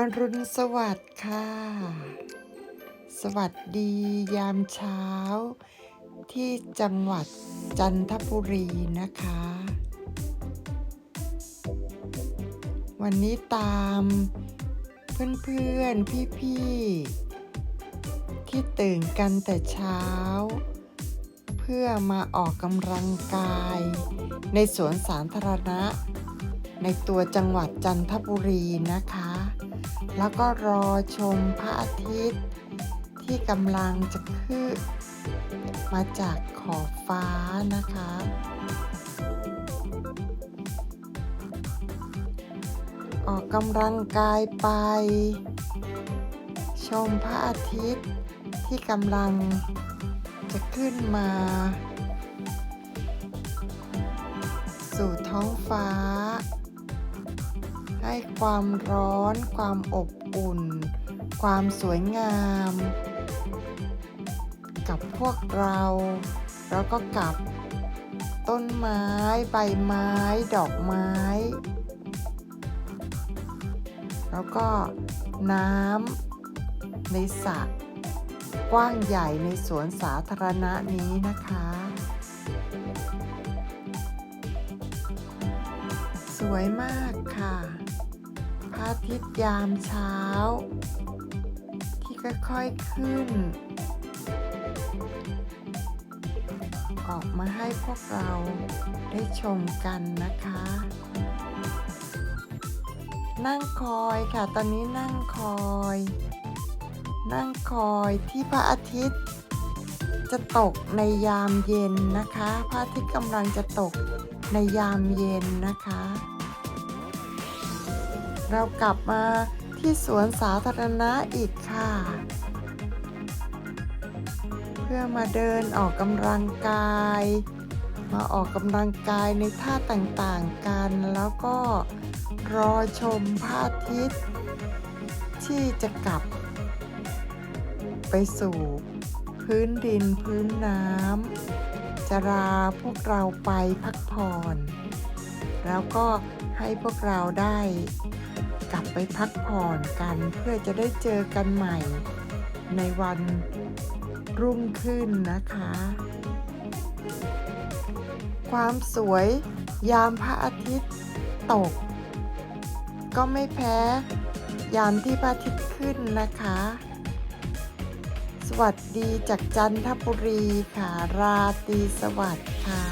อรุณสวัสดิ์ค่ะ สวัสดียามเช้า ที่จังหวัดจันทบุรีนะคะ วันนี้ตามเพื่อนๆ พี่ๆ ที่ตื่นกันแต่เช้า เพื่อมาออกกำลังกาย ในสวนสาธารณะ ในตัวจังหวัดจันทบุรีนะคะ แล้วก็รอชมพระอาทิตย์ ที่กำลังจะขึ้นมาจากขอบฟ้านะคะ ออกกำลังกายไป ชมพระอาทิตย์ที่กำลังจะขึ้นมา สู่ท้องฟ้า ให้ความร้อน ความอบอุ่น ความสวยงาม กับพวกเรา แล้วก็กับต้นไม้ ใบไม้ ดอกไม้ แล้วก็น้ำในสระกว้างใหญ่ในสวนสาธารณะนี้นะคะ สวยมากค่ะ ระอาทิตย์ยามเช้า ที่ค่อยๆขึ้น ออกมาให้พวกเราได้ชมกันนะคะ นั่งคอยค่ะตอนนี้นั่งคอย นั่งคอยที่พระอาทิตย์จะตกในยามเย็นนะคะ พระอาทิตย์กำลังจะตกในยามเย็นนะคะ เรากลับมาที่สวนสาธารณะอีกค่ะ เพื่อมาเดินออกกำลังกาย มาออกกำลังกายในท่าต่างๆกัน แล้วก็รอชมพระอาทิตย์ ที่จะกลับ ไปสู่พื้นดินพื้นน้ำจะลาพวกเราไปพักผ่อน แล้วก็ให้พวกเราได้ กลับไปพักผ่อนกันเพื่อจะได้เจอกันใหม่ ในวันรุ่งขึ้นนะคะ ความสวยยามพระอาทิตย์ตก ก็ไม่แพ้ ยามที่พระอาทิตย์ขึ้นนะคะ สวัสดีจากจันทบุรีค่ะ ราตรีสวัสดิ์ค่ะ